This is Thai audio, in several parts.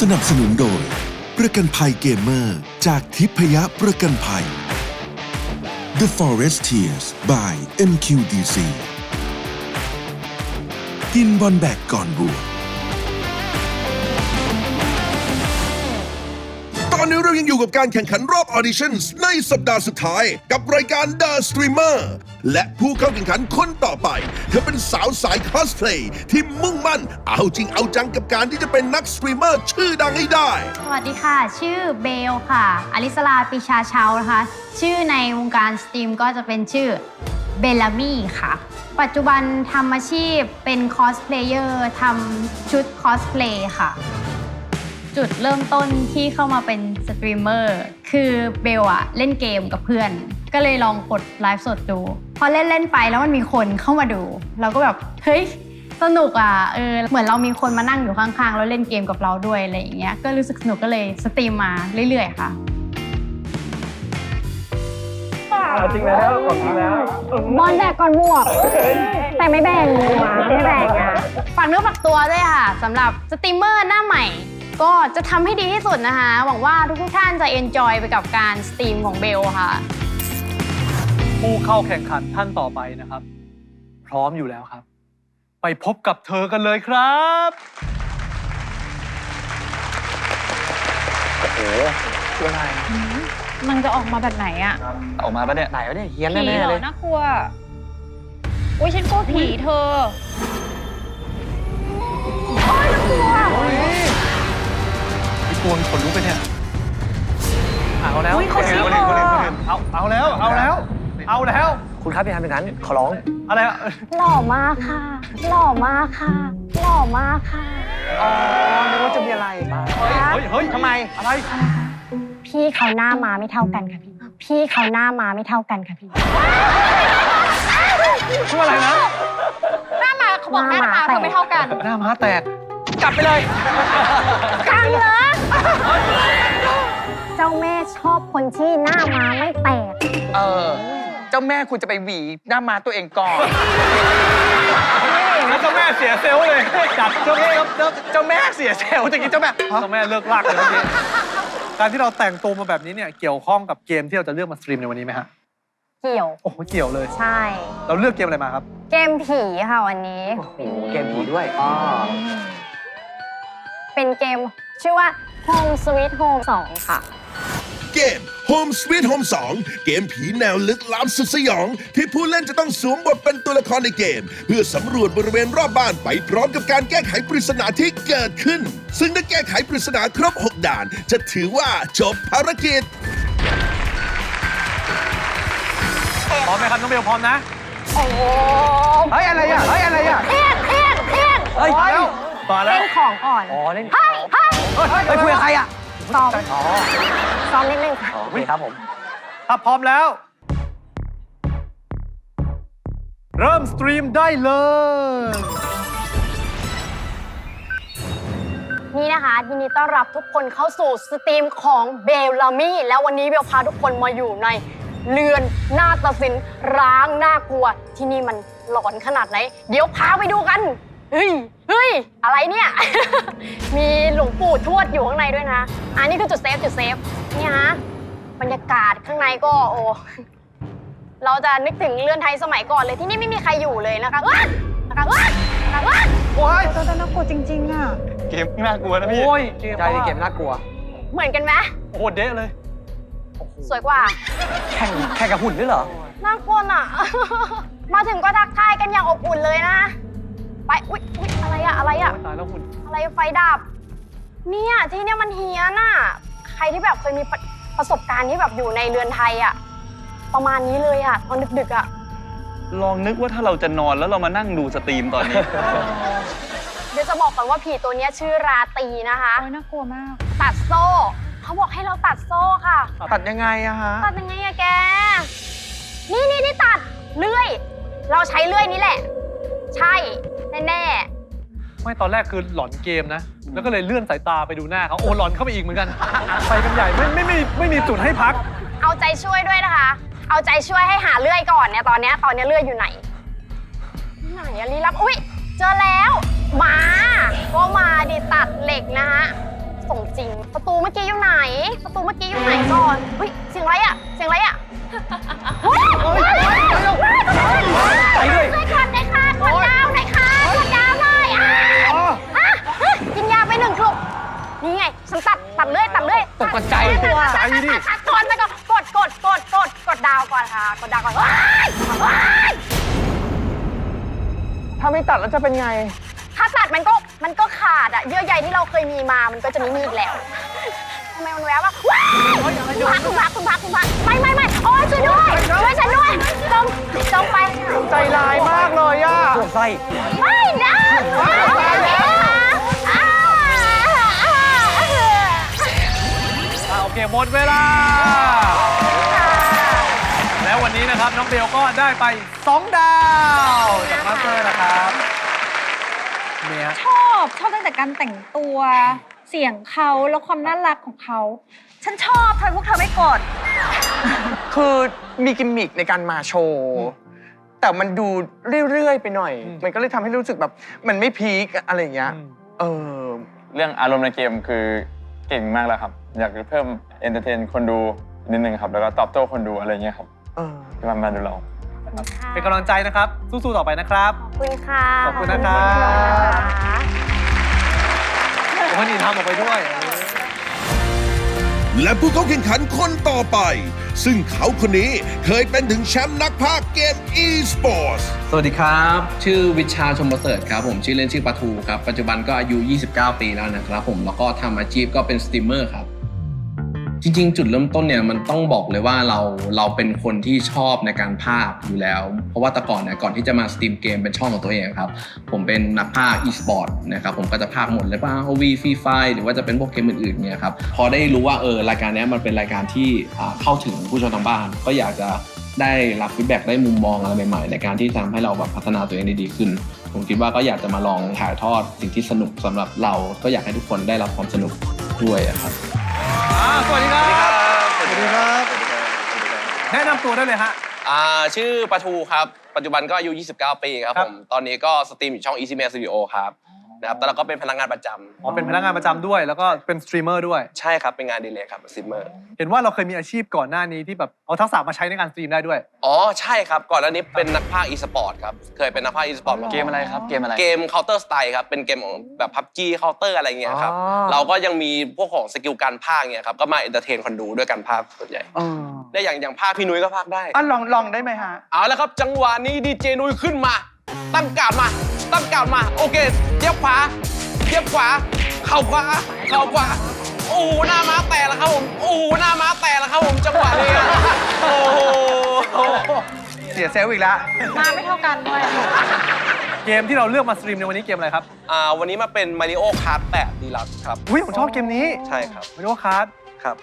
สนับสนุนโดย ประกันภัยเกมเมอร์ จากทิพยประกันภัย The Foresteers by MQDC กินบอลแบกก่อนบวช อนนี้เรายังอยู่กับการแข่งขันรอบ Auditions ในสัปดาห์สุดท้ายกับรายการ The Streamer และผู้เข้าแข่งขันคนต่อไป เธอเป็นสาวสายคอสเพลย์ที่มุ่งมั่นเอาจริงเอาจังกับการที่จะเป็นนักสตรีมเมอร์ชื่อดังให้ได้ สวัสดีค่ะ ชื่อเบลค่ะ อลิสลาปิชาเชานะคะ ชื่อในวงการสตรีมก็จะเป็นชื่อเบลลามี่ค่ะ ปัจจุบันทำอาชีพเป็นคอสเพลเยอร์ทำชุดคอสเพลย์ค่ะ จุดเริ่มต้นที่เข้ามาเป็นสตรีมเมอร์คือเบลอะเล่นเกมกับเพื่อน ก็เลยลองกดไลฟ์สดดู พอเล่นเล่นๆไปแล้วมันมีคนเข้ามาดู เราก็แบบเฮ้ยสนุกอะเออเหมือนเรามีคนมานั่งอยู่ข้างๆ แล้วเล่นเกมกับเราด้วยอะไรอย่างเงี้ยก็รู้สึกสนุกก็เลยสตรีมมาเรื่อยๆค่ะจริงแล้วของจริงแล้วบอลแบกก่อนบวก แต่ไม่แบ่งมาไม่แบ่งอะฝากเนื้อฝากตัวด้วยค่ะสำหรับสตรีมเมอร์หน้าใหม่ ก็จะทำให้ดีที่สุดนะคะ หวังว่าทุกๆท่านจะเอนจอยไปกับการสตรีมของเบลค่ะ ผู้เข้าแข่งขันท่านต่อไปนะครับ พร้อมอยู่แล้วครับ ไปพบกับเธอกันเลยครับโอ้โหคืออะไรมันจะออกมาแบบไหนอะออกมาปะเนี่ยไหนวะเนี่ยเฮี้ยนผีแน่เหรๆเลอยน่ากลัวอุ้ยฉันกลัวผีเธอไอ้ตัว มันขนลุกไปเนี่ย เอาแล้วอุ๊ยเขาชี้คนอื่นคอคนอื่นคนอื่นเอาเอาแล้ว เอาแล้ว เอาแล้ว คุณครับอย่าทำอย่างนั้น ขอร้อง อะไรอะหล่อมากค่ะ หล่อมากค่ะ หล่อมากค่ะอ๋อนึกว่าจะมีอะไรเฮ้ยเฮ้ยเฮ้ยทำไม อะไร พี่เขาหน้ามาไม่เท่ากันค่ะพี่ พี่เขาหน้ามาไม่เท่ากันค่ะพี่ ชื่ออะไรนะ หน้ามาเขาบอกหน้าตาเขาไม่เท่ากัน หน้าม้าแตก กลับไปเลยกันเหรอเจ้าแม่ชอบคนที่หน้ามาไม่แตก เออ เจ้าแม่คุณจะไปหวีหน้ามาตัวเองก่อนแล้วเจ้าแม่เสียเซลล์เลยจัดเจ้าแม่ครับเจ้าเจ้าแม่เสียเซลล์ตะกี้เจ้าแม่ฮะเจ้าแม่เลิกลากเลยเมื่อกี้การที่เราแต่งตัวมาแบบนี้เนี่ยเกี่ยวข้องกับเกมที่เราจะเลือกมาสตรีมในวันนี้ไหมฮะเกี่ยว โอ้โหเกี่ยวเลย ใช่ เราเลือกเกมอะไรมาครับ เกมผีค่ะวันนี้โอ้โหเกมผีด้วยอ๋อ เป็นเกมชื่อว่า Home Sweet Home 2 ค่ะ เกม Home Sweet Home 2 เกมผีแนวลึกล้ำสุดสยอง ที่ผู้เล่นจะต้องสวมบทเป็นตัวละครในเกม เพื่อสำรวจบริเวณรอบบ้านไปพร้อมกับการแก้ไขปริศนาที่เกิดขึ้น ซึ่งถ้าแก้ไขปริศนาครบ 6 ด่าน จะถือว่าจบภารกิจ พร้อมไหมครับน้องเบลพร้อมนะ โอ้ มาแล้วมาแล้ว เล่นของก่อนอ๋อเล่นเฮ้ยเฮ้ยเฮ้ยไปคุยกับใครอะซ้อมอ๋อซ้อมนิดนึงค่ะ โอเคครับผม ถ้าพร้อมแล้ว เริ่มสตรีมได้เลย นี่นะคะยินดีต้อนรับทุกคนเข้าสู่สตรีมของเบลลามี่แล้ววันนี้เบลพาทุกคนมาอยู่ในเรือนหน้าตสินร้างน่ากลัว ที่นี่มันหลอนขนาดไหน เดี๋ยวพาไปดูกัน เฮ้ย เฮ้ย อะไรเนี่ย มีหลวงปู่ทวดอยู่ข้างในด้วยนะ อันนี้คือจุดเซฟจุดเซฟเนี่ยฮะ บรรยากาศข้างในก็โอ้ เราจะนึกถึงเรือนไทยสมัยก่อนเลยที่นี่ไม่มีใครอยู่เลยนะคะว้านะคะว้านะคะว้าโอ้ยตัวน่ากลัวจริงๆอะ เกมน่ากลัวนะพี่ โอ้ยใจในเกมน่ากลัว เหมือนกันไหมโอ้โหเดะเลย สวยกว่า แข่งแข่งกับหุ่นด้วยเหรอ น่ากลัวอะ มาถึงก็ทักทายกันอย่างอบอุ่นเลยนะ ไป อุ๊ยอุ๊ยอะไรอะอะไรอะ ตายแล้วหุ่นอะไรไฟดับ เนี่ยที่เนี่ยมันเฮี้ยนอะใครที่แบบเคยมีประประสบการณ์ที่แบบอยู่ในเรือนไทยอะประมาณนี้เลยอะตอนดึกๆอะลองนึกว่าถ้าเราจะนอนแล้วเรามานั่งดูสตรีมตอนนี้ เดี๋ยวจะบอกก่อนว่าผีตัวเนี้ยชื่อราตรีนะคะ โอ้ยน่ากลัวมาก ตัดโซ่ เขาบอกให้เราตัดโซ่ค่ะ ตัดยังไงอะฮะ ตัดยังไงอะแก นี่นี่นี่ตัดเลื่อย เราใช้เลื่อยนี้แหละ ใช่ แน่ไม่ตอนแรกคือหลอนเกมนะ แล้วก็เลยเลื่อนสายตาไปดูหน้าเขาโอ้หลอนเข้าไปอีกเหมือนกัน ไปกันใหญ่ไม่ไม่ไม่ไม่มีจุดให้พัก ๆ เอาใจช่วยด้วยนะคะ เอาใจช่วยให้หาเลื่อยก่อนเนี่ยตอนเนี้ยตอนเนี้ยเลื่อยอยู่ไหน ไหนอะลีลับ อุ้ยเจอแล้วมาก็มาดิตัดเหล็กนะฮะสริง ประตูเมื่อกี้อยู่ไหน ประตูเมื่อกี้อยู่ไหนก่อนเฮ้ยเสียงอะไรอะเสียงอะไรอะเฮ้ยว้าวว้าวว้าวไปด้วยช่วยกดหน่อยค่ะ ตัดแล้วจะเป็นไง ถ้าตัดมันก็มันก็ขาดอะเยื่อใยที่เราเคยมีมามันก็จะไม่มีอีกแล้วทำไมมันแววว่าว้ายคุณพักคุณพักคุณพักคุณพักไม่ไม่ไม่โอ้ยช่วยด้วยช่วยฉันด้วยจงจงไปใจร้ายมากเลยอะไม่นะไม่นะอ่าอ่า อ่าโอเคหมดเวลา แล้ววันนี้นะครับน้องเบลก็ได้ไป 2 ดาวจากมาสเตอร์นะครับเนี่ยชอบชอบตั้งแต่การแต่งตัวเสียงเขาแล้วความน่ารักของเขา ฉันชอบทำไมพวกเธอไม่กด คือมีกิมมิคในการมาโชว์ แต่มันดูเรื่อย ๆ ไปหน่อยอืมมันก็เลยทำให้รู้สึกแบบ มันไม่พีคอะไรอย่างเงี้ยอืมเออเรื่องอารมณ์ในเกมคือเก่งมากแล้วครับ อยากจะเพิ่มเอนเตอร์เทนคนดูนิดนึงครับ แล้วก็ตอบโต้คนดูอะไรเงี้ยครับ เออ ที่มามาดูเรา เป็นกำลังใจนะครับ สู้ๆต่อไปนะครับ ขอบคุณค่ะ ขอบคุณนะครับโอ้โหนี่ทำออกไปด้วย และผู้เข้าแข่งขันคนต่อไป ซึ่งเขาคนนี้เคยเป็นถึงแชมป์นักพากย์เกม e-sports สวัสดีครับ ชื่อวิชาชมประเสริฐครับผมชื่อเล่นชื่อปะทูครับ ปัจจุบันก็อายุ 29 ปีแล้วนะครับผมแล้วก็ทำอาชีพก็เป็นสตรีมเมอร์ครับ จริงๆ จุดเริ่มต้นเนี่ยมันต้องบอกเลยว่าเราเราเป็นคนที่ชอบในการพากย์อยู่แล้ว เพราะว่าแต่ก่อนเนี่ยก่อนที่จะมาสตรีมเกมเป็นช่องของตัวเองครับ ผมเป็นนักพากย์ e-sport นะครับผมก็จะพากย์หมดเลยป่ะ OV Free Fire หรือว่าจะเป็นพวกเกมอื่นๆเนี่ยครับพอได้รู้ว่าเออรายการนี้มันเป็นรายการที่เข้าถึงผู้ชมทางบ้าน ก็อยากจะได้รับฟีดแบ็กได้มุมมองอะไรใหม่ๆ ในการที่ทำให้เราแบบพัฒนาตัวเองได้ดีขึ้น ผมคิดว่าก็อยากจะมาลองถ่ายทอดสิ่งที่สนุกสำหรับเรา ก็อยากให้ทุกคนได้รับความสนุกด้วยครับ อ่าสวัสดีครับ สวัสดีครับ แนะนำตัวได้เลยฮะ อ่าชื่อปะทูครับ ปัจจุบันก็อายุ 29 ปีครับครัผบมตอนนี้ก็สตรีมอยู่ช่อง Easy Man Studio ครับ นะครับแต่เราก็เป็นพนักงานประจำอ๋อเป็นพนักงานประจำด้วย แล้วก็เป็นสตรีมเมอร์ด้วย ใช่ครับเป็นงานดีเลยครับซิมเมอร์ เห็นว่าเราเคยมีอาชีพก่อนหน้านี้ที่แบบเอาทักษะมาใช้ในการสตรีมได้ด้วย อ๋อใช่ครับ ก่อนหน้านี้เป็นนักพากย์ e-sport ครับเคยเป็นนักพากย์ e-sport มาเกมอะไรครับ เกมอะไร เกม Counter Strike ครับ เป็นเกมของแบบ PUBG Counter อะไรเงี้ยครับ อ๋อ เราก็ยังมีพวกของสกิลการพากย์เนี่ยครับ ก็มาเอนเตอร์เทนคนดูด้วยการพากย์ส่วนใหญ่เออ ได้อย่างอย่างพากย์พี่นุ้ยก็พากย์ได้ อะลองลองได้ไหมฮะ เอาแล้วครับจังหวะนี้ดีเจนุ้ยขึ้นมา ตั้งการดมาตั้งการดมา โอเคเทียบขวาเทียบขวา เข่าขวาเข่าขวาโอ้โหหน้าม้าแตกแล้วครับผมโอ้โหหน้าม้าแตกแล้วครับผมจังหวะนี้อะโอ้โหเสียเซลล์อีกแล้วมาไม่เท่ากันด้วย เกมที่เราเลือกมาสตรีมในวันนี้เกมอะไรครับอ่าวันนี้มาเป็น Mario Kart 8 Deluxe ครับอุ้ยผมชอบเกมนี้ใช่ครับมาริโอคาร์ดครับ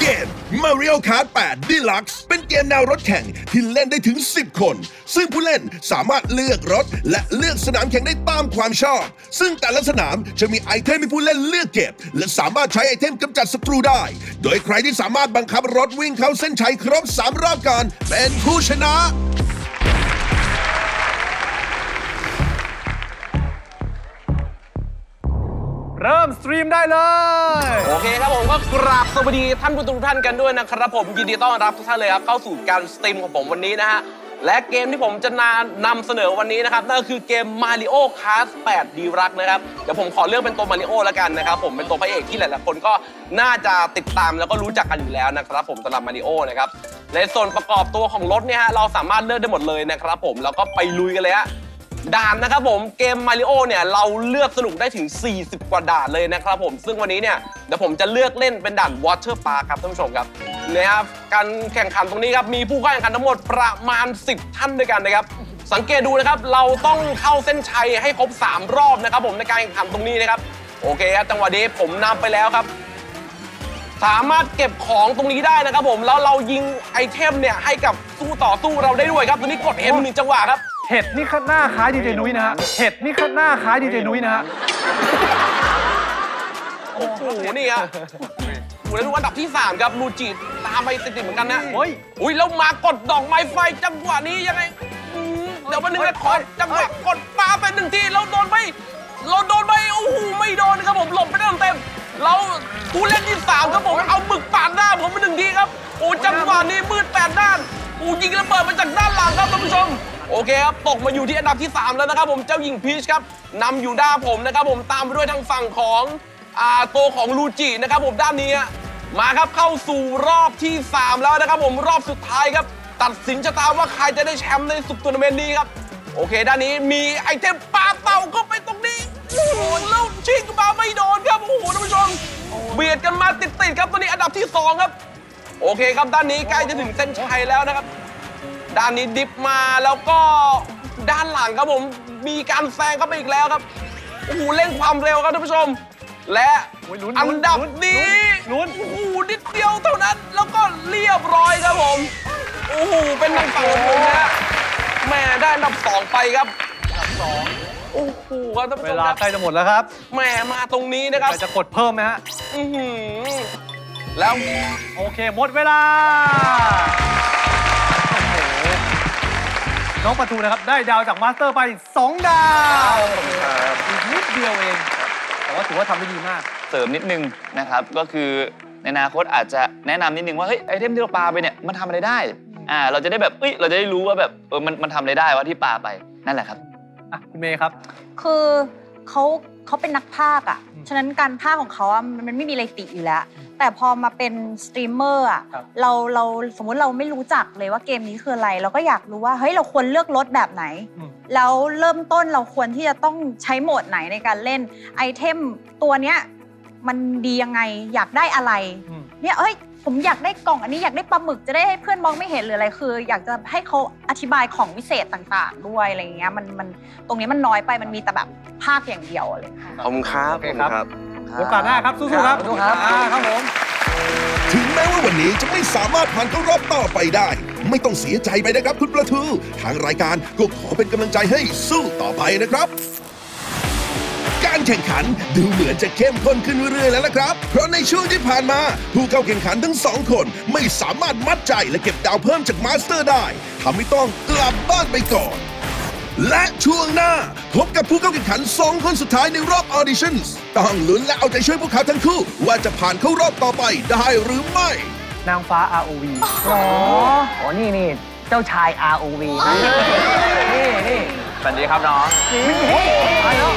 เกม Mario Kart 8 Deluxe เป็นเกมแนวรถแข่งที่เล่นได้ถึง 10 คน ซึ่งผู้เล่นสามารถเลือกรถ และเลือกสนามแข่งได้ตามความชอบ ซึ่งแต่ละสนามจะมีไอเทมให้ผู้เล่นเลือกเก็บ และสามารถใช้ไอเทมกำจัดศัตรูได้ โดยใครที่สามารถบังคับรถวิ่งเข้าเส้นชัยครบ 3 รอบก่อนเป็นผู้ชนะ เริ่มสตรีมได้เลย โอเคครับผมก็กราบสวัสดีท่านผู้ชมทุกท่านกันด้วยนะครับผมยินดีต้อนรับทุกท่านเลยครับเข้าสู่การสตรีมของผมวันนี้นะฮะและเกมที่ผมจะนานำเสนอวันนี้นะครับนั่นก็คือเกม Mario Kart 8 d e l u x นะครับเดี๋ยวผมขอเลือกเป็นตัว Mario แล้วกันนะครับผมเป็นตัวพระเอกที่หลายๆคนก็น่าจะติดตามแล้วก็รู้จักกันอยู่แล้วนะครับผมสำหรับ Mario นะครับในส่วนประกอบตัวของรถเนี่ยฮะเราสามารถเลือกได้หมดเลยนะครับผมแล้วก็ไปลุยกันเลยฮะ ด่านนะครับผมเกมมาริโอเนี่ยเราเลือกสนุกได้ถึง 40 กว่าด่านเลยนะครับผมซึ่งวันนี้เนี่ยเดี๋ยวผมจะเลือกเล่นเป็นด่าน Water Park ครับท่านผู้ชมครับนะครับการแข่งขันตรงนี้ครับมีผู้เข้าแข่งขันทั้งหมดประมาณ 10 ท่านด้วยกันนะครับสังเกตดูนะครับเราต้องเข้าเส้นชัยให้ครบ 3 รอบนะครับ ผมในการแข่งขันตรงนี้นะครับโอเคครับจังหวะนี้ผมนำไปแล้วครับ สามารถเก็บของตรงนี้ได้นะครับผมแล้วเรายิงไอเทมเนี่ยให้กับสู้ต่อสู้เราได้ด้วยครับตรงนี้กด M หนึ่งจังหวะครับ เห็ดนี่หน้าคล้ายดีเจนุ้ยนะฮะเห็ดนี่หน้าคล้ายดีเจนุ้ยนะฮะโอ้โหนี่ครับโอ้โหแล้วดูอันดับที่ 3 ครับลูจิตามไปติดๆเหมือนกันนะโอ้ยอุ้ยแล้วมากดดอกไม้ไฟจังหวะนี้ยังไงอืมเดี๋ยววันหนึงนะขอจังหวะกดปาไปหนึ่งทีแล้วโดนไปเราโดนไปโอ้โหไม่โดนครับผมหลบไปได้เต็มๆแล้วผู้เล่นที่สามครับผมเอาหมึกปาดหน้าผมไปหนึ่งทีครับโอ้จังหวะนี้มืดแปดด้านโอ้ยิงระเบิดมาจากด้านหลังครับท่านผู้ชม โอเคครับตกมาอยู่ที่อันดับที่ 3 แล้วนะครับผมเจ้าหญิงพีชครับนำอยู่ด้านผมนะครับผมตามไปด้วยทางฝั่งของอ่าตัวของลูจินะครับผมด้านนี้ฮะมาครับเข้าสู่รอบที่ 3 แล้วนะครับผมรอบสุดท้ายครับ ตัดสินชะตาว่าใครจะได้แชมป์ในสุดทัวร์นาเมนต์นี้ครับ โอเค ด้านนี้มีไอเทมปลาเต่าเข้าไปตรงนี้โอ้โหแล้วชิงมาไม่โดนครับโอ้โหท่านผู้ชมเบียดกันมาติดๆครับตอนนี้อันดับที่ 2 ครับ โอเคครับด้านนี้ใกล้จะถึงเส้นชัยแล้วนะครับ ด้านนี้ดิฟมาแล้วก็ด้านหลังครับผมมีการแซงเข้าไปอีกแล้วครับโอ้โหเร่งความเร็วครับท่านผู้ชม และโอ้ยลุ้นอันดับลุ้นนี้ลุ้นโอ้โหนิดเดียวเท่านั้น แล้วก็เรียบร้อยครับผมโอ้โหเป็นทางฝั่งของผมนะฮะแม่ได้อันดับสองไปครับอันดับสองโอ้โหครับท่านผู้เวชมลาครับใกล้จะหมดแล้วครับแหม่มาตรงนี้นะครับใครจะกดเพิ่มไหมฮะ อื้อหือแล้ว โอเค หมดเวลาโอ้โห น้องประตูนะครับ ได้ดาวจากมาสเตอร์ไป 2 ดาวอีกนิดเดียวเอง แต่ว่าถือว่าทำได้ดีมาก เสริมนิดนึงนะครับ ก็คือในอนาคตอาจจะแนะนำนิดนึงว่าเฮ้ยไอเทมที่เราปาไปเนี่ยมันทำอะไรได้อ่าเราจะได้แบบเอ้ยเราจะได้รู้ว่าแบบเออมันมันทำอะไรได้ว่าที่ปาไปนั่นแหละครับ อะ คุณเมย์ครับ คือเขา เขาเป็นนักพากย์อะอืมฉะนั้นการพากย์ของเขาอะมันมันไม่มีอะไรติอยู่แล้ว แต่พอมาเป็นสตรีมเมอร์อะครับ เราเราสมมุติเราไม่รู้จักเลยว่าเกมนี้คืออะไร เราก็อยากรู้ว่าเฮ้ยเราควรเลือกรถแบบไหน อืม แล้วเริ่มต้นเราควรที่จะต้องใช้โหมดไหนในการเล่นไอเทมตัวเนี้ยมันดียังไงอยากได้อะไร อืม เนี่ยเอ้ย ผมอยากได้กล่องอันนี้อยากได้ปลาหมึกจะได้ให้เพื่อนมองไม่เห็นหรืออะไรคือ อยากจะให้เขาอธิบายของวิเศษต่างๆ ด้วยอะไรอย่างเงี้ยมันมันตรงนี้มันน้อยไปมันมีแต่แบบภาคอย่างเดียวอะไรอย่างเลยค่ะ ขอบคุณครับโอเคครับ โอกาสหน้าครับสู้ๆครับสู้ครับครับผม ถึงแม้ว่าวันนี้จะไม่สามารถผ่านเข้ารอบต่อไปได้ ไม่ต้องเสียใจไปนะครับคุณประทู ทางรายการก็ขอเป็นกำลังใจให้สู้ต่อไปนะครับการ แข่งขัน ดูเหมือนจะเข้มข้นขึ้นเรื่อยๆแล้วนะครับ เพราะในช่วงที่ผ่านมา ผู้เข้าแข่งขันทั้งสองคนไม่สามารถมัดใจและเก็บดาวเพิ่มจากมาสเตอร์ได้ทำให้ต้องกลับบ้านไปก่อน และช่วงหน้า พบกับผู้เข้าแข่งขัน2คนสุดท้ายในรอบออดิชั่นต้องลุ้นและเอาใจช่วยพวกเขาทั้งคู่ ว่าจะผ่านเข้ารอบต่อไปได้หรือไม่ นางฟ้า ROV อ๋ออ๋อนี่นี่เจ้าชาย ROV นะนี่นี่สวัสดีครับน้อง นี่ไปแล้ว